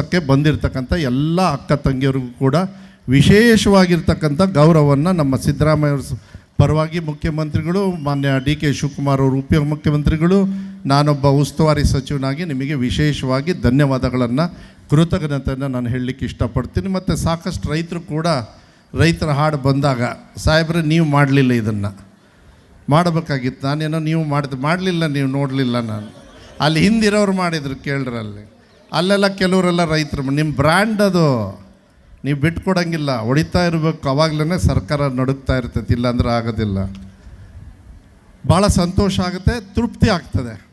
ಕ್ಕೆ ಬಂದಿರತಕ್ಕಂಥ ಎಲ್ಲ ಅಕ್ಕ ತಂಗಿಯರಿಗೂ ಕೂಡ ವಿಶೇಷವಾಗಿರ್ತಕ್ಕಂಥ ಗೌರವವನ್ನು ನಮ್ಮ ಸಿದ್ದರಾಮಯ್ಯ ಪರವಾಗಿ ಮುಖ್ಯಮಂತ್ರಿಗಳು, ಮಾನ್ಯ ಡಿ ಕೆ ಶಿವಕುಮಾರ್ ಅವರು ಉಪ ಮುಖ್ಯಮಂತ್ರಿಗಳು, ನಾನೊಬ್ಬ ಉಸ್ತುವಾರಿ ಸಚಿವನಾಗಿ ನಿಮಗೆ ವಿಶೇಷವಾಗಿ ಧನ್ಯವಾದಗಳನ್ನು, ಕೃತಜ್ಞತೆಯನ್ನು ನಾನು ಹೇಳಲಿಕ್ಕೆ ಇಷ್ಟಪಡ್ತೀನಿ. ಮತ್ತು ಸಾಕಷ್ಟು ರೈತರು ಕೂಡ ರೈತರ ಹಾಡು ಬಂದಾಗ, ಸಾಹೇಬ್ರೆ ನೀವು ಮಾಡಲಿಲ್ಲ ಇದನ್ನು. ಮಾಡಬೇಕಾಗಿತ್ತು. ನಾನೇನೋ ನೀವು ಮಾಡಿದ, ಮಾಡಲಿಲ್ಲ, ನೀವು ನೋಡಲಿಲ್ಲ ನಾನು. ಅಲ್ಲಿ ಹಿಂದಿರೋರು ಮಾಡಿದ್ರು ಕೇಳ್ರಿ ಅಲ್ಲಿ ಅಲ್ಲೆಲ್ಲ ಕೆಲವರೆಲ್ಲ ರೈತರು ನಿಮ್ಮ ಬ್ರ್ಯಾಂಡ್ ಅದು. ನೀವು ಬಿಟ್ಕೊಡಂಗಿಲ್ಲ. ಹೊಡಿತಾ ಇರಬೇಕು. ಅವಾಗಲೇ ಸರ್ಕಾರ ನಡುಗ್ತಾ ಇರ್ತೈತಿ. ಇಲ್ಲಾಂದ್ರೆ ಆಗೋದಿಲ್ಲ. ಭಾಳ ಸಂತೋಷ ಆಗುತ್ತೆ. ತೃಪ್ತಿ ಆಗ್ತದೆ.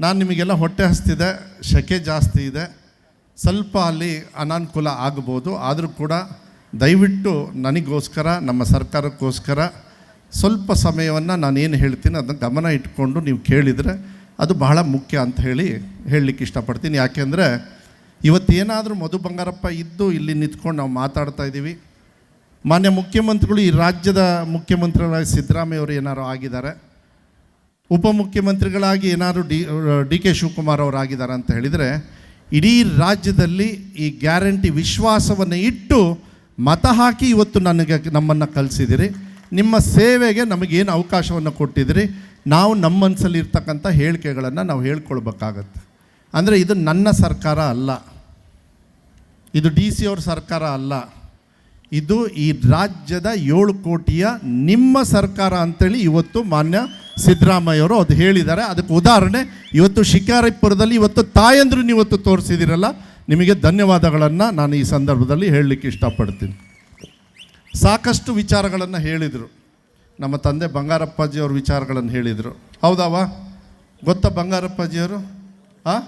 ನಾನು ನಿಮಗೆಲ್ಲ ಹೊಟ್ಟೆ ಹಸ್ತಿದೆ. ಶೆಕೆ ಜಾಸ್ತಿ ಇದೆ. ಸ್ವಲ್ಪ ಅಲ್ಲಿ ಅನಾನುಕೂಲ ಆಗ್ಬೋದು. ಆದರೂ ಕೂಡ ದಯವಿಟ್ಟು ನನಗೋಸ್ಕರ, ನಮ್ಮ ಸರ್ಕಾರಕ್ಕೋಸ್ಕರ ಸ್ವಲ್ಪ ಸಮಯವನ್ನು ನಾನು ಏನು ಹೇಳ್ತೀನಿ, ಅದನ್ನು ಗಮನ ಇಟ್ಕೊಂಡು ನೀವು ಕೇಳಿದರೆ ಅದು ಬಹಳ ಮುಖ್ಯ ಅಂತ ಹೇಳಿ ಹೇಳಲಿಕ್ಕೆ ಇಷ್ಟಪಡ್ತೀನಿ. ಯಾಕೆಂದರೆ ಇವತ್ತೇನಾದರೂ ಮಧು ಬಂಗಾರಪ್ಪ ಇದ್ದು ಇಲ್ಲಿ ನಿಂತ್ಕೊಂಡು ನಾವು ಮಾತಾಡ್ತಾ ಇದ್ದೀವಿ. ಮಾನ್ಯ ಮುಖ್ಯಮಂತ್ರಿಗಳು ಈ ರಾಜ್ಯದ ಮುಖ್ಯಮಂತ್ರಿಗಳಾಗಿ ಸಿದ್ದರಾಮಯ್ಯ ಅವರು ಏನಾರು ಆಗಿದ್ದಾರೆ? ಉಪಮುಖ್ಯಮಂತ್ರಿಗಳಾಗಿ ಏನಾದರೂ ಡಿ ಡಿ ಕೆ ಶಿವಕುಮಾರ್ ಅವರು ಆಗಿದ್ದಾರೆ ಅಂತ ಹೇಳಿದರೆ, ಇಡೀ ರಾಜ್ಯದಲ್ಲಿ ಈ ಗ್ಯಾರಂಟಿ ವಿಶ್ವಾಸವನ್ನು ಇಟ್ಟು ಮತ ಹಾಕಿ ಇವತ್ತು ನನಗೆ ನಮ್ಮನ್ನು ಕಲಿಸಿದಿರಿ. ನಿಮ್ಮ ಸೇವೆಗೆ ನಮಗೇನು ಅವಕಾಶವನ್ನು ಕೊಟ್ಟಿದ್ದೀರಿ ನಾವು ನಮ್ಮ ಮನಸ್ಸಲ್ಲಿ ಇರ್ತಕ್ಕಂಥ ಹೇಳಿಕೆಗಳನ್ನು ನಾವು ಹೇಳ್ಕೊಳ್ಬೇಕಾಗತ್ತೆ. ಅಂದರೆ ಇದು ನನ್ನ ಸರ್ಕಾರ ಅಲ್ಲ. ಇದು ಡಿ ಸಿ ಅವ್ರ ಸರ್ಕಾರ ಅಲ್ಲ. ಇದು ಈ ರಾಜ್ಯದ ಏಳು ಕೋಟಿಯ ನಿಮ್ಮ ಸರ್ಕಾರ ಅಂತೇಳಿ ಇವತ್ತು ಮಾನ್ಯ ಸಿದ್ದರಾಮಯ್ಯವರು ಅದು ಹೇಳಿದ್ದಾರೆ. ಅದಕ್ಕೆ ಉದಾಹರಣೆ, ಇವತ್ತು ಶಿಕಾರಿಪುರದಲ್ಲಿ ಇವತ್ತು ತಾಯಂದ್ರು ಇವತ್ತು ತೋರಿಸಿದಿರಲ್ಲ, ನಿಮಗೆ ಧನ್ಯವಾದಗಳನ್ನು ನಾನು ಈ ಸಂದರ್ಭದಲ್ಲಿ ಹೇಳಲಿಕ್ಕೆ ಇಷ್ಟಪಡ್ತೀನಿ. ಸಾಕಷ್ಟು ವಿಚಾರಗಳನ್ನು ಹೇಳಿದರು. ನಮ್ಮ ತಂದೆ ಬಂಗಾರಪ್ಪಾಜಿಯವ್ರ ವಿಚಾರಗಳನ್ನು ಹೇಳಿದರು. ಹೌದಾವ ಗೊತ್ತಾ ಬಂಗಾರಪ್ಪಾಜಿಯವರು? ಆ?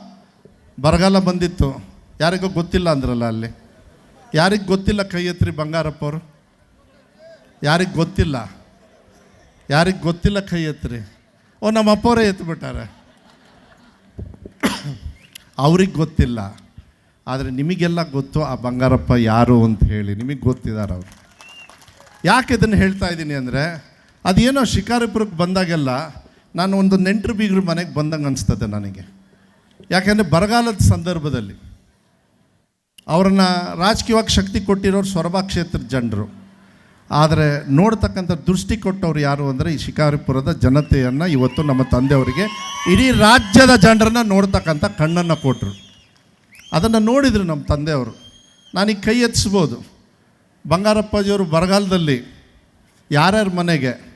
ಬರಗಾಲ ಬಂದಿತ್ತು. ಯಾರಿಗೂ ಗೊತ್ತಿಲ್ಲ ಅಂದ್ರಲ್ಲ ಅಲ್ಲಿ. ಯಾರಿಗೆ ಗೊತ್ತಿಲ್ಲ ಕೈ ಎತ್ರಿ ಬಂಗಾರಪ್ಪ ಅವರು ಯಾರಿಗೆ ಗೊತ್ತಿಲ್ಲ. ಯಾರಿಗೆ ಗೊತ್ತಿಲ್ಲ ಕೈ ಎತ್ರಿ? ಓ ನಮ್ಮ ಅಪ್ಪವರೇ ಎತ್ಬಿಟ್ಟಾರೆ. ಅವ್ರಿಗೆ ಗೊತ್ತಿಲ್ಲ. ಆದರೆ ನಿಮಗೆಲ್ಲ ಗೊತ್ತು, ಆ ಬಂಗಾರಪ್ಪ ಯಾರು ಅಂತ ಹೇಳಿ. ನಿಮಗೆ ಗೊತ್ತಿದ್ದಾರೆ ಅವರು. ಯಾಕೆ ಇದನ್ನು ಹೇಳ್ತಾ ಇದ್ದೀನಿ ಅಂದರೆ ಅದೇನೋ ಶಿಕಾರಿಪುರಕ್ಕೆ ಬಂದಾಗೆಲ್ಲ ನಾನು ಒಂದು ನೆಂಟರು ಬೀಗರು ಮನೆಗೆ ಬಂದಂಗೆ ಅನಿಸ್ತದೆ ನನಗೆ. ಯಾಕೆಂದರೆ ಬರಗಾಲದ ಸಂದರ್ಭದಲ್ಲಿ ಅವ್ರನ್ನ ರಾಜಕೀಯವಾಗಿ ಶಕ್ತಿ ಕೊಟ್ಟಿರೋರು ಸೊರಬ ಕ್ಷೇತ್ರದ ಜನರು. ಆದರೆ ನೋಡ್ತಕ್ಕಂಥ ದೃಷ್ಟಿ ಕೊಟ್ಟವ್ರು ಯಾರು ಅಂದರೆ ಈ ಶಿಕಾರಿಪುರದ ಜನತೆಯನ್ನು ಇವತ್ತು ನಮ್ಮ ತಂದೆಯವರಿಗೆ ಇಡೀ ರಾಜ್ಯದ ಜನರನ್ನ ನೋಡ್ತಕ್ಕಂಥ ಕಣ್ಣನ್ನು ಕೊಟ್ಟರು ಅದನ್ನು ನೋಡಿದರು ನಮ್ಮ ತಂದೆಯವರು. ನಾನೀಗ ಕೈ ಎತ್ತಿಸ್ಬೋದು ಬಂಗಾರಪ್ಪಾಜಿಯವರು ಬರಗಾಲದಲ್ಲಿ ಯಾರ್ಯಾರ ಮನೆಗೆ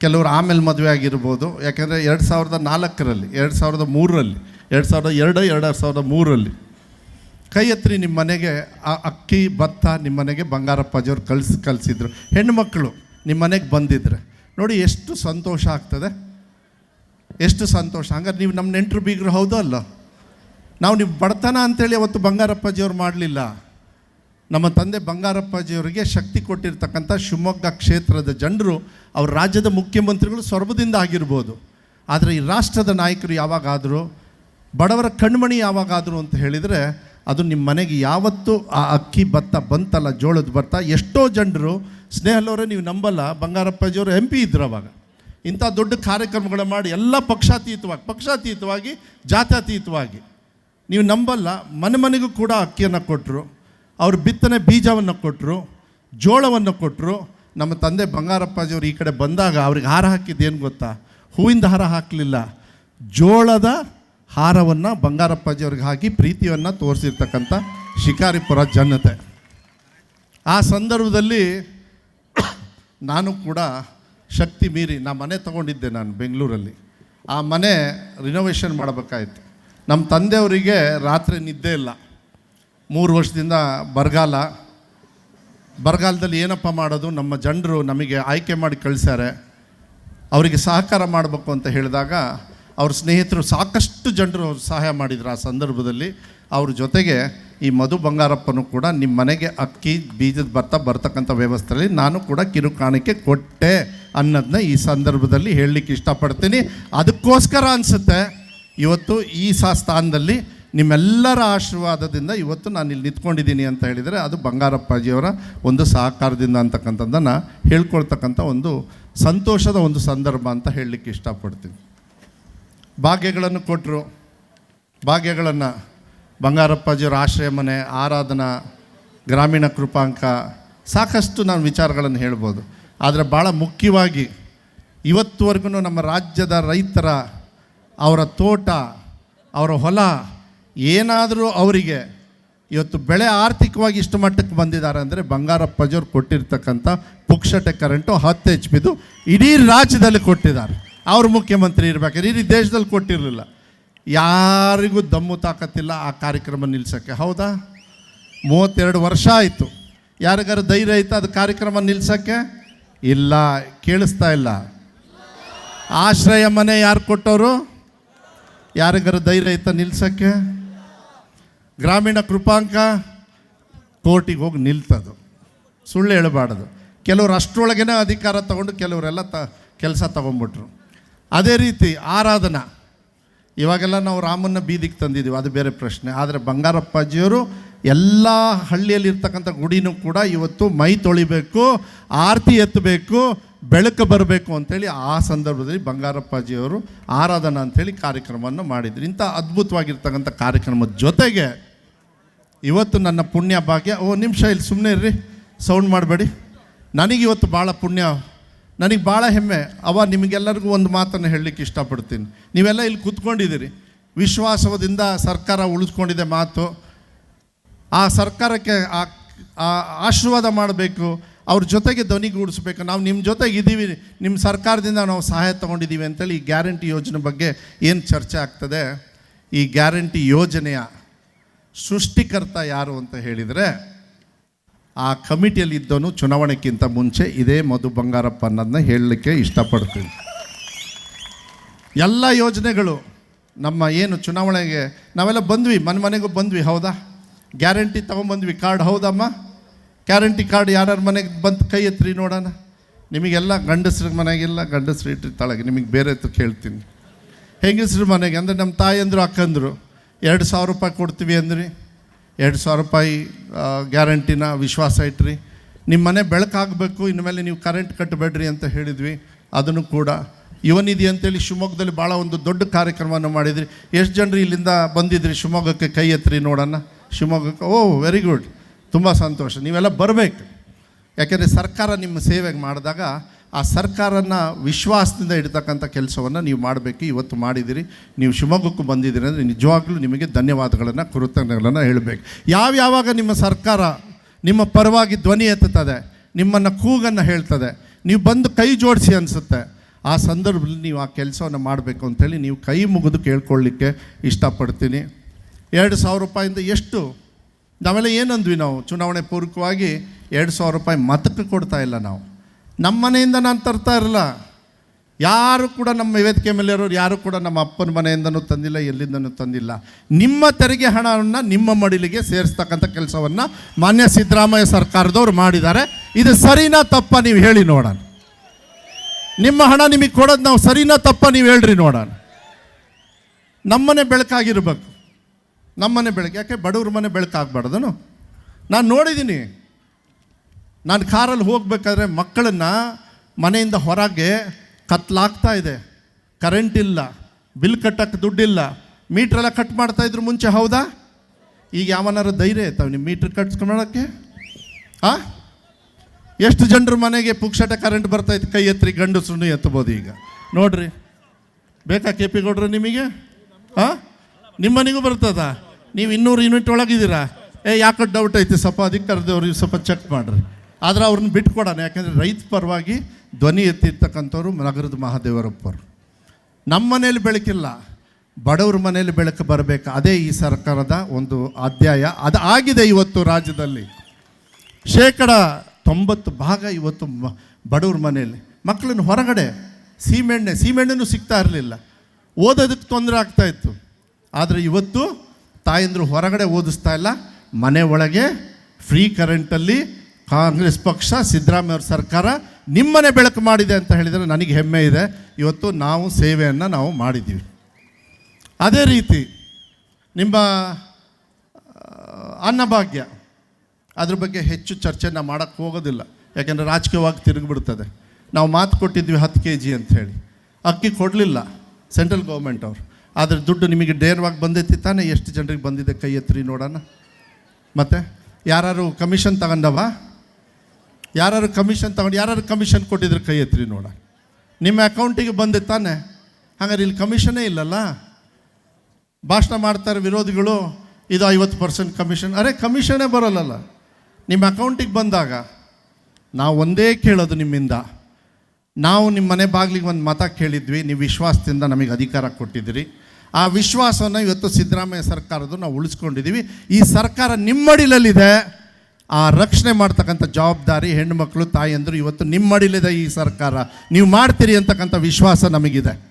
ಕೆಲವರು ಆಮೇಲೆ ಮದುವೆ ಆಗಿರ್ಬೋದು. ಯಾಕೆಂದರೆ ಎರಡು ಸಾವಿರದ ನಾಲ್ಕರಲ್ಲಿ, ಎರಡು ಸಾವಿರದ ಮೂರರಲ್ಲಿ, ಎರಡು ಸಾವಿರದ ಎರಡು ಎರಡು ಸಾವಿರದ ಮೂರರಲ್ಲಿ. ಕೈ ಎತ್ತರಿ ನಿಮ್ಮ ಮನೆಗೆ, ಆ ಅಕ್ಕಿ, ಭತ್ತ ನಿಮ್ಮ ಮನೆಗೆ ಬಂಗಾರಪ್ಪಾಜಿಯವ್ರು ಕಳ್ಸಿ, ಕಳಿಸಿದ್ರು. ಹೆಣ್ಣುಮಕ್ಕಳು ನಿಮ್ಮ ಮನೆಗೆ ಬಂದಿದ್ರೆ. ನೋಡಿ ಎಷ್ಟು ಸಂತೋಷ ಆಗ್ತದೆ. ಎಷ್ಟು ಸಂತೋಷ. ಹಂಗಾರೆ ನೀವು ನಮ್ಮ ನೆಂಟರು ಬೀಗರು ಹೌದೋ ಅಲ್ಲ ನಾವು ನೀವು ಬಡತನ ಅಂತೇಳಿ ಅವತ್ತು ಬಂಗಾರಪ್ಪಾಜಿಯವ್ರು ಮಾಡಲಿಲ್ಲ. ನಮ್ಮ ತಂದೆ ಬಂಗಾರಪ್ಪಾಜಿಯವರಿಗೆ ಶಕ್ತಿ ಕೊಟ್ಟಿರ್ತಕ್ಕಂಥ ಶಿವಮೊಗ್ಗ ಕ್ಷೇತ್ರದ ಜನರು, ಅವ್ರ ರಾಜ್ಯದ ಮುಖ್ಯಮಂತ್ರಿಗಳು ಸೊರಬದಿಂದ ಆಗಿರ್ಬೋದು. ಆದರೆ ಈ ರಾಷ್ಟ್ರದ ನಾಯಕರು ಯಾವಾಗಾದರೂ, ಬಡವರ ಕಣ್ಮಣಿ ಯಾವಾಗಾದರೂ ಅಂತ ಹೇಳಿದರೆ, ಅದು ನಿಮ್ಮ ಮನೆಗೆ ಯಾವತ್ತು ಆ ಅಕ್ಕಿ ಭತ್ತ ಬಂತಲ್ಲ, ಜೋಳದ ಭತ್ತ, ಎಷ್ಟೋ ಜನರು ಸ್ನೇಹಲವರೇ ನೀವು ನಂಬಲ್ಲ, ಬಂಗಾರಪ್ಪಾಜಿಯವರು ಎಂ ಪಿ ಇದ್ರು ಅವಾಗ. ಇಂಥ ದೊಡ್ಡ ಕಾರ್ಯಕ್ರಮಗಳ ಮಾಡಿ ಎಲ್ಲ ಪಕ್ಷಾತೀತವಾಗಿ ಪಕ್ಷಾತೀತವಾಗಿ, ಜಾತ್ಯಾತೀತವಾಗಿ. ನೀವು ನಂಬಲ್ಲ, ಮನೆ ಮನೆಗೂ ಕೂಡ ಅಕ್ಕಿಯನ್ನು ಕೊಟ್ಟರು ಅವ್ರು ಬಿತ್ತನೆ ಬೀಜವನ್ನು ಕೊಟ್ಟರು ಜೋಳವನ್ನು ಕೊಟ್ಟರು ನಮ್ಮ ತಂದೆ ಬಂಗಾರಪ್ಪಾಜಿಯವರು ಈ ಕಡೆ ಬಂದಾಗ ಅವ್ರಿಗೆ ಹಾರ ಹಾಕಿದ್ದೇನು ಗೊತ್ತಾ? ಹೂವಿಂದ ಹಾರ ಹಾಕಲಿಲ್ಲ. ಜೋಳದ ಹಾರವನ್ನು ಬಂಗಾರಪ್ಪಾಜಿಯವ್ರಿಗೆ ಹಾಕಿ ಪ್ರೀತಿಯನ್ನು ತೋರಿಸಿರ್ತಕ್ಕಂಥ ಶಿಕಾರಿಪುರ ಜನತೆ. ಆ ಸಂದರ್ಭದಲ್ಲಿ ನಾನು ಕೂಡ ಶಕ್ತಿ ಮೀರಿ ನಾ ಮನೆ ತಗೊಂಡಿದ್ದೆ ನಾನು ಬೆಂಗಳೂರಲ್ಲಿ. ಆ ಮನೆ ರಿನೋವೇಷನ್ ಮಾಡಬೇಕಾಯಿತು. ನಮ್ಮ ತಂದೆಯವರಿಗೆ ರಾತ್ರಿ ನಿದ್ದೆ ಇಲ್ಲ. ಮೂರು ವರ್ಷದಿಂದ ಬರಗಾಲ. ಬರಗಾಲದಲ್ಲಿ ಏನಪ್ಪ ಮಾಡೋದು? ನಮ್ಮ ಜನರು ನಮಗೆ ಆಯ್ಕೆ ಮಾಡಿ ಕಳಿಸ್ಯಾರೆ. ಅವರಿಗೆ ಸಹಕಾರ ಮಾಡಬೇಕು ಅಂತ ಹೇಳಿದಾಗ ಅವ್ರ ಸ್ನೇಹಿತರು ಸಾಕಷ್ಟು ಜನರು ಸಹಾಯ ಮಾಡಿದ್ರು ಆ ಸಂದರ್ಭದಲ್ಲಿ. ಅವ್ರ ಜೊತೆಗೆ ಈ ಮಧು ಬಂಗಾರಪ್ಪನೂ ಕೂಡ ನಿಮ್ಮ ಮನೆಗೆ ಅಕ್ಕಿ, ಬೀಜದ ಬರ್ತಾ ಬರ್ತಕ್ಕಂಥ ವ್ಯವಸ್ಥೆಯಲ್ಲಿ ನಾನು ಕೂಡ ಕಿರುಕಾಣಿಕೆ ಕೊಟ್ಟೆ ಅನ್ನೋದನ್ನ ಈ ಸಂದರ್ಭದಲ್ಲಿ ಹೇಳಲಿಕ್ಕೆ ಇಷ್ಟಪಡ್ತೀನಿ. ಅದಕ್ಕೋಸ್ಕರ ಅನಿಸುತ್ತೆ, ಇವತ್ತು ಈ ಸಾ ಸ್ಥಾನದಲ್ಲಿ ನಿಮ್ಮೆಲ್ಲರ ಆಶೀರ್ವಾದದಿಂದ ಇವತ್ತು ನಾನು ಇಲ್ಲಿ ನಿಂತ್ಕೊಂಡಿದ್ದೀನಿ ಅಂತ ಹೇಳಿದರೆ ಅದು ಬಂಗಾರಪ್ಪಾಜಿಯವರ ಒಂದು ಸಹಕಾರದಿಂದ ಅಂತಕ್ಕಂಥದ್ದನ್ನು ಹೇಳ್ಕೊಳ್ತಕ್ಕಂಥ ಒಂದು ಸಂತೋಷದ ಒಂದು ಸಂದರ್ಭ ಅಂತ ಹೇಳಲಿಕ್ಕೆ ಇಷ್ಟಪಡ್ತೀನಿ. ಭಾಗ್ಯಗಳನ್ನು ಕೊಟ್ಟರು. ಭಾಗ್ಯಗಳನ್ನು ಬಂಗಾರಪ್ಪಾಜಿಯವರ ಆಶ್ರಯ ಮನೆ ಆರಾಧನಾ, ಗ್ರಾಮೀಣ ಕೃಪಾಂಕ, ಸಾಕಷ್ಟು ನಾನು ವಿಚಾರಗಳನ್ನು ಹೇಳ್ಬೋದು. ಆದರೆ ಭಾಳ ಮುಖ್ಯವಾಗಿ ಇವತ್ತುವರೆಗೂ ನಮ್ಮ ರಾಜ್ಯದ ರೈತರ ಅವರ ತೋಟ, ಅವರ ಹೊಲ ಏನಾದರೂ ಅವರಿಗೆ ಇವತ್ತು ಬೆಳೆ ಆರ್ಥಿಕವಾಗಿ ಇಷ್ಟು ಮಟ್ಟಕ್ಕೆ ಬಂದಿದ್ದಾರೆ ಅಂದರೆ ಬಂಗಾರಪ್ಪಜವ್ರು ಕೊಟ್ಟಿರ್ತಕ್ಕಂಥ ಪುಕ್ಷಟೆ ಕರೆಂಟು ಹತ್ತು ಎಚ್ ಪಿದು ಇಡೀ ರಾಜ್ಯದಲ್ಲಿ ಕೊಟ್ಟಿದ್ದಾರೆ. ಅವರು ಮುಖ್ಯಮಂತ್ರಿ ಇರಬೇಕಾದ್ರೆ ಇಡೀ ದೇಶದಲ್ಲಿ ಕೊಟ್ಟಿರಲಿಲ್ಲ. ಯಾರಿಗೂ ದಮ್ಮು ತಾಕತ್ತಿಲ್ಲ ಆ ಕಾರ್ಯಕ್ರಮ ನಿಲ್ಸೋಕ್ಕೆ. ಹೌದಾ? ಮೂವತ್ತೆರಡು ವರ್ಷ ಆಯಿತು. ಯಾರಿಗಾರು ಧೈರ್ಯ ಆಯಿತು ಅದು ಕಾರ್ಯಕ್ರಮ ನಿಲ್ಸೋಕ್ಕೆ? ಇಲ್ಲ, ಕೇಳಿಸ್ತಾ ಇಲ್ಲ. ಆಶ್ರಯ ಮನೆ ಯಾರು ಕೊಟ್ಟವರು? ಯಾರಿಗಾರು ಧೈರ್ಯ ಆಯ್ತಾ ನಿಲ್ಸೋಕ್ಕೆ? ಗ್ರಾಮೀಣ ಕೃಪಾಂಕ ಕೋರ್ಟಿಗೆ ಹೋಗಿ ನಿಲ್ತದು. ಸುಳ್ಳು ಹೇಳಬಾರ್ದು. ಕೆಲವರು ಅಷ್ಟರೊಳಗೇನೆ ಅಧಿಕಾರ ತಗೊಂಡು ಕೆಲವರೆಲ್ಲ ತ, ಕೆಲಸ ತಗೊಂಡ್ಬಿಟ್ರು ಅದೇ ರೀತಿ ಆರಾಧನಾ. ಇವಾಗೆಲ್ಲ ನಾವು ರಾಮನ ಬೀದಿಗೆ ತಂದಿದ್ದೀವಿ, ಅದು ಬೇರೆ ಪ್ರಶ್ನೆ. ಆದರೆ ಬಂಗಾರಪ್ಪಾಜಿಯವರು ಎಲ್ಲ ಹಳ್ಳಿಯಲ್ಲಿರ್ತಕ್ಕಂಥ ಗುಡಿನೂ ಕೂಡ ಇವತ್ತು ಮೈ ತೊಳಿಬೇಕು, ಆರತಿ ಎತ್ತಬೇಕು, ಬೆಳಕು ಬರಬೇಕು ಅಂಥೇಳಿ ಆ ಸಂದರ್ಭದಲ್ಲಿ ಬಂಗಾರಪ್ಪಾಜಿಯವರು ಆರಾಧನಾ ಅಂಥೇಳಿ ಕಾರ್ಯಕ್ರಮವನ್ನು ಮಾಡಿದ್ರು. ಇಂಥ ಅದ್ಭುತವಾಗಿರ್ತಕ್ಕಂಥ ಕಾರ್ಯಕ್ರಮದ ಜೊತೆಗೆ ಇವತ್ತು ನನ್ನ ಪುಣ್ಯ ಭಾಗ್ಯ. ಓ, ನಿಮಿಷ ಇಲ್ಲಿ ಸುಮ್ಮನೆ ಇರ್ರಿ. ಸೌಂಡ್ ಮಾಡಬೇಡಿ. ನನಗಿವತ್ತು ಭಾಳ ಪುಣ್ಯ. ನನಗೆ ಭಾಳ ಹೆಮ್ಮೆ. ಅವ ನಿಮಗೆಲ್ಲರಿಗೂ ಒಂದು ಮಾತನ್ನು ಹೇಳಲಿಕ್ಕೆ ಇಷ್ಟಪಡ್ತೀನಿ. ನೀವೆಲ್ಲ ಇಲ್ಲಿ ಕೂತ್ಕೊಂಡಿದ್ದೀರಿ. ವಿಶ್ವಾಸದಿಂದ ಸರ್ಕಾರ ಉಳಿಸ್ಕೊಂಡಿದೆ ಮಾತು. ಆ ಸರ್ಕಾರಕ್ಕೆ ಆ ಆಶೀರ್ವಾದ ಮಾಡಬೇಕು. ಅವ್ರ ಜೊತೆಗೆ ಧ್ವನಿಗೂಡಿಸ್ಬೇಕು ನಾವು ನಿಮ್ಮ ಜೊತೆಗೆ ಇದ್ದೀವಿ. ನಿಮ್ಮ ಸರ್ಕಾರದಿಂದ ನಾವು ಸಹಾಯ ತೊಗೊಂಡಿದ್ದೀವಿ ಅಂತೇಳಿ ಈ ಗ್ಯಾರಂಟಿ ಯೋಜನೆ ಬಗ್ಗೆ ಏನು ಚರ್ಚೆ ಆಗ್ತದೆ? ಈ ಗ್ಯಾರಂಟಿ ಯೋಜನೆಯ ಸೃಷ್ಟಿಕರ್ತ ಯಾರು ಅಂತ ಹೇಳಿದರೆ, ಆ ಕಮಿಟಿಯಲ್ಲಿ ಇದ್ದವನು ಚುನಾವಣೆಗಿಂತ ಮುಂಚೆ ಇದೇ ಮಧು ಬಂಗಾರಪ್ಪ ಅನ್ನೋದನ್ನ ಹೇಳಲಿಕ್ಕೆ ಇಷ್ಟಪಡ್ತೀನಿ. ಎಲ್ಲ ಯೋಜನೆಗಳು ನಮ್ಮ ಏನು ಚುನಾವಣೆಗೆ, ನಾವೆಲ್ಲ ಬಂದ್ವಿ, ಮನೆ ಮನೆಗೂ ಬಂದ್ವಿ, ಹೌದಾ? ಗ್ಯಾರಂಟಿ ತೊಗೊಂಬಂದ್ವಿ, ಕಾರ್ಡ್ ಹೌದಮ್ಮ? ಗ್ಯಾರಂಟಿ ಕಾರ್ಡ್ ಯಾರ್ಯಾರ ಮನೆಗೆ ಬಂದು ಕೈ ಎತ್ತಿರಿ ನೋಡೋಣ. ನಿಮಗೆಲ್ಲ ಗಂಡಸ್ರ ಮನೆಗೆಲ್ಲ, ಗಂಡಸ್ರು ಇಟ್ಟಿರ್ತಾಳೆ ನಿಮಗೆ ಬೇರೆ ಎತ್ತು ಕೇಳ್ತೀನಿ. ಹೆಂಗಸ್ರ ಮನೆಗೆ, ಅಂದರೆ ನಮ್ಮ ತಾಯಂದರು, ಅಕ್ಕಂದರು ಎರಡು ಸಾವಿರ ರೂಪಾಯಿ ಕೊಡ್ತೀವಿ ಅಂದ್ರಿ. ಎರಡು ಸಾವಿರ ರೂಪಾಯಿ ಗ್ಯಾರಂಟಿನ ವಿಶ್ವಾಸ ಇಟ್ರಿ. ನಿಮ್ಮ ಮನೆ ಬೆಳಕಾಗಬೇಕು ಇನ್ಮೇಲೆ ನೀವು ಕರೆಂಟ್ ಕಟ್ಟಬೇಡ್ರಿ ಅಂತ ಹೇಳಿದ್ವಿ. ಅದನ್ನು ಕೂಡ ಯುವನಿಧಿ ಅಂತೇಳಿ ಶಿವಮೊಗ್ಗದಲ್ಲಿ ಭಾಳ ಒಂದು ದೊಡ್ಡ ಕಾರ್ಯಕ್ರಮವನ್ನು ಮಾಡಿದ್ರಿ. ಎಷ್ಟು ಜನರು ಇಲ್ಲಿಂದ ಬಂದಿದ್ರಿ ಶಿವಮೊಗ್ಗಕ್ಕೆ ಕೈ ಎತ್ತಿರಿ ನೋಡೋಣ. ಶಿವಮೊಗ್ಗಕ್ಕೆ, ಓ ವೆರಿ ಗುಡ್ ತುಂಬ ಸಂತೋಷ. ನೀವೆಲ್ಲ ಬರಬೇಕು. ಯಾಕೆಂದರೆ ಸರ್ಕಾರ ನಿಮ್ಮ ಸೇವೆಗೆ ಮಾಡಿದಾಗ ಆ ಸರ್ಕಾರನ ವಿಶ್ವಾಸದಿಂದ ಇಡ್ತಕ್ಕಂಥ ಕೆಲಸವನ್ನು ನೀವು ಮಾಡಬೇಕು, ಇವತ್ತು ಮಾಡಿದ್ದೀರಿ ನೀವು ಶಿವಮೊಗ್ಗಕ್ಕೂ ಬಂದಿದ್ದೀರಿ ಅಂದರೆ ನಿಜವಾಗ್ಲೂ ನಿಮಗೆ ಧನ್ಯವಾದಗಳನ್ನು, ಕೃತಜ್ಞತೆಗಳನ್ನು ಹೇಳಬೇಕು. ಯಾವ ಯಾವಾಗ ನಿಮ್ಮ ಸರ್ಕಾರ ನಿಮ್ಮ ಪರವಾಗಿ ಧ್ವನಿ ಎತ್ತುತ್ತದೆ, ನಿಮ್ಮನ್ನು ಕೂಗನ್ನು ಹೇಳ್ತದೆ, ನೀವು ಬಂದು ಕೈ ಜೋಡಿಸಿ ಅನಿಸುತ್ತೆ, ಆ ಸಂದರ್ಭದಲ್ಲಿ ನೀವು ಆ ಕೆಲಸವನ್ನು ಮಾಡಬೇಕು ಅಂತೇಳಿ ನೀವು ಕೈ ಮುಗಿದು ಕೇಳ್ಕೊಳ್ಳಿಕ್ಕೆ ಇಷ್ಟಪಡ್ತೀನಿ. ಎರಡು ಸಾವಿರ ರೂಪಾಯಿಂದ ಎಷ್ಟು? ನಾವೆಲ್ಲ ಏನಂದ್ವಿ ನಾವು? ಚುನಾವಣೆ ಪೂರ್ವಕವಾಗಿ ಎರಡು ಸಾವಿರ ರೂಪಾಯಿ ಮತಕ್ಕೆ ಕೊಡ್ತಾ ಇಲ್ಲ ನಾವು. ನಮ್ಮ ಮನೆಯಿಂದ ನಾನು ತರ್ತಾ ಇರಲ್ಲ. ಯಾರು ಕೂಡ ನಮ್ಮ ವೇದಿಕೆ ಮೇಲೆ ಇರೋರು, ಯಾರು ಕೂಡ ನಮ್ಮ ಅಪ್ಪನ ಮನೆಯಿಂದನೂ ತಂದಿಲ್ಲ, ಎಲ್ಲಿಂದನೂ ತಂದಿಲ್ಲ. ನಿಮ್ಮ ತೆರಿಗೆ ಹಣವನ್ನು ನಿಮ್ಮ ಮಡಿಲಿಗೆ ಸೇರಿಸ್ತಕ್ಕಂಥ ಕೆಲಸವನ್ನು ಮಾನ್ಯ ಸಿದ್ದರಾಮಯ್ಯ ಸರ್ಕಾರದವರು ಮಾಡಿದ್ದಾರೆ. ಇದು ಸರಿನಾ ತಪ್ಪ ನೀವು ಹೇಳಿ ನೋಡೋಣ. ನಿಮ್ಮ ಹಣ ನಿಮಗೆ ಕೊಡೋದು ನಾವು ಸರಿನಾ ತಪ್ಪ ನೀವು ಹೇಳ್ರಿ ನೋಡೋಣ. ನಮ್ಮನೆ ಬೆಳಕಾಗಿರ್ಬೇಕು. ನಮ್ಮನೆ ಬೆಳಕು, ಯಾಕೆ ಬಡವ್ರ ಮನೆ ಬೆಳಕಾಗಬಾರ್ದನು ನಾನು ನೋಡಿದ್ದೀನಿ ನಾನು ಕಾರಲ್ಲಿ ಹೋಗ್ಬೇಕಾದ್ರೆ ಮಕ್ಕಳನ್ನು ಮನೆಯಿಂದ ಹೊರಗೆ ಕತ್ಲಾಗ್ತಾ ಇದೆ. ಕರೆಂಟ್ ಇಲ್ಲ ಬಿಲ್ ಕಟ್ಟಕ್ಕೆ ದುಡ್ಡಿಲ್ಲ ಮೀಟ್ರೆಲ್ಲ ಕಟ್ ಮಾಡ್ತಾ ಇದ್ರು ಮುಂಚೆ ಹೌದಾ? ಈಗ ಯಾವನಾರ ಧೈರ್ಯ ಇರ್ತಾವೆ ನಿಮ್ಮ ಮೀಟ್ರ್ ಕಟ್ಸ್ಕೊಳ್ಳೋಕ್ಕೆ ಆ? ಎಷ್ಟು ಜನರು ಮನೆಗೆ ಪುಕ್ಷಟ ಕರೆಂಟ್ ಬರ್ತಾ ಇತ್ತು, ಕೈ ಎತ್ತರಿ ಸುಣ್ಣು ಎತ್ತಬೋದು ಈಗ. ನೋಡ್ರಿ, ಬೇಕಾ ಕೆ ಪಿ ಗೌಡ್ರು ನಿಮಗೆ? ಹಾಂ ನಿಮ್ಮ ಮನೆಗೂ ಬರ್ತದ? ನೀವು ಇನ್ನೂರು ಯೂನಿಟ್ ಒಳಗಿದ್ದೀರಾ? ಏ, ಯಾಕೆ ಡೌಟ್ ಐತಿ, ಸ್ವಲ್ಪ ಅದಕ್ಕೆ ಕರೆದವ್ರು ಸ್ವಲ್ಪ ಚೆಕ್ ಮಾಡಿರಿ. ಆದರೆ ಅವ್ರನ್ನ ಬಿಟ್ಕೊಡೋಣ. ಯಾಕೆಂದರೆ ರೈತ ಪರವಾಗಿ ಧ್ವನಿ ಎತ್ತಿರ್ತಕ್ಕಂಥವ್ರು ನಗರದ ಮಹಾದೇವರಪ್ಪರು ನಮ್ಮ ಮನೇಲಿ ಬೆಳಕಿಲ್ಲ. ಬಡವ್ರ ಮನೇಲಿ ಬೆಳಕು ಬರಬೇಕು. ಅದೇ ಈ ಸರ್ಕಾರದ ಒಂದು ಅಧ್ಯಾಯ. ಅದು ಆಗಿದೆ ಇವತ್ತು ರಾಜ್ಯದಲ್ಲಿ. ಶೇಕಡ ತೊಂಬತ್ತು ಭಾಗ ಇವತ್ತು ಮ- ಬಡವ್ರ ಮನೆಯಲ್ಲಿ. ಮಕ್ಕಳನ್ನ ಹೊರಗಡೆ, ಸೀಮೆಣ್ಣೆ, ಸೀಮೆಣ್ಣೆನೂ ಸಿಗ್ತಾ ಇರಲಿಲ್ಲ. ಓದೋದಕ್ಕೆ ತೊಂದರೆ ಆಗ್ತಾ ಇತ್ತು. ಆದರೆ ಇವತ್ತು ತಾಯಂದರು ಹೊರಗಡೆ ಓದಿಸ್ತಾ ಇಲ್ಲ. ಮನೆ ಒಳಗೆ ಫ್ರೀ ಕರೆಂಟಲ್ಲಿ ಕಾಂಗ್ರೆಸ್ ಪಕ್ಷ, ಸಿದ್ದರಾಮಯ್ಯ ಅವ್ರ ಸರ್ಕಾರ ನಿಮ್ಮನೆ ಬೆಳಕು ಮಾಡಿದೆ ಅಂತ ಹೇಳಿದರೆ ನನಗೆ ಹೆಮ್ಮೆ ಇದೆ. ಇವತ್ತು ನಾವು ಸೇವೆಯನ್ನು ನಾವು ಮಾಡಿದ್ದೀವಿ. ಅದೇ ರೀತಿ ನಿಮ್ಮ ಅನ್ನಭಾಗ್ಯ, ಅದ್ರ ಬಗ್ಗೆ ಹೆಚ್ಚು ಚರ್ಚೆನ ಮಾಡೋಕ್ಕೆ ಹೋಗೋದಿಲ್ಲ. ಯಾಕೆಂದರೆ ರಾಜಕೀಯವಾಗಿ ತಿರುಗಿಬಿಡ್ತದೆ. ನಾವು ಮಾತು ಕೊಟ್ಟಿದ್ವಿ ಹತ್ತು ಕೆ ಜಿ ಅಂಥೇಳಿ ಅಕ್ಕಿ ಕೊಡಲಿಲ್ಲ ಸೆಂಟ್ರಲ್ ಗೌರ್ಮೆಂಟ್ ಅವರು. ಆದರೆ ದುಡ್ಡು ನಿಮಗೆ ಡೇರ್ವಾಗಿ ಬಂದೈತಿ ತಾನೇ? ಎಷ್ಟು ಜನರಿಗೆ ಬಂದಿದೆ ಕೈ ಎತ್ತಿರಿ ನೋಡೋಣ. ಮತ್ತು ಯಾರು ಕಮಿಷನ್ ತಗೊಂಡವ? ಯಾರು ಕಮಿಷನ್ ತಗೊಂಡು ಯಾರು ಕಮಿಷನ್ ಕೊಟ್ಟಿದ್ರು ಕೈ ಎತ್ತಿರಿ ನೋಡ. ನಿಮ್ಮ ಅಕೌಂಟಿಗೆ ಬಂದೆ ತಾನೆ. ಹಾಗಾದ್ರೆ ಇಲ್ಲಿ ಕಮಿಷನೇ ಇಲ್ಲಲ್ಲ? ಭಾಷಣ ಮಾಡ್ತಾರೆ ವಿರೋಧಿಗಳು, ಇದು ಐವತ್ತು ಪರ್ಸೆಂಟ್ ಕಮಿಷನ್ ಅರೆ ಕಮಿಷನೇ ಬರೋಲ್ಲಲ್ಲ. ನಿಮ್ಮ ಅಕೌಂಟಿಗೆ ಬಂದಾಗ ನಾವು ಒಂದೇ ಕೇಳೋದು ನಿಮ್ಮಿಂದ. ನಾವು ನಿಮ್ಮ ಮನೆ ಬಾಗಿಲಿಗೆ ಒಂದು ಮತ ಕೇಳಿದ್ವಿ, ನೀವು ವಿಶ್ವಾಸದಿಂದ ನಮಗೆ ಅಧಿಕಾರ ಕೊಟ್ಟಿದ್ದೀರಿ. ಆ ವಿಶ್ವಾಸವನ್ನು ಇವತ್ತು ಸಿದ್ದರಾಮಯ್ಯ ಸರ್ಕಾರದ್ದು ನಾವು ಉಳಿಸ್ಕೊಂಡಿದ್ದೀವಿ. ಈ ಸರ್ಕಾರ ನಿಮ್ಮಡಿಲಲ್ಲಿದೆ. ಆ ರಕ್ಷಣೆ ಮಾಡ್ತಕ್ಕಂಥ ಜವಾಬ್ದಾರಿ ಹೆಣ್ಣುಮಕ್ಕಳು ತಾಯಿಯಂದರು ಇವತ್ತು ನಿಮ್ಮ ಮಡಿಲಿದೆ ಈ ಸರ್ಕಾರ. ನೀವು ಮಾಡ್ತೀರಿ ಅಂತಕ್ಕಂಥ ವಿಶ್ವಾಸ ನಮಗಿದೆ.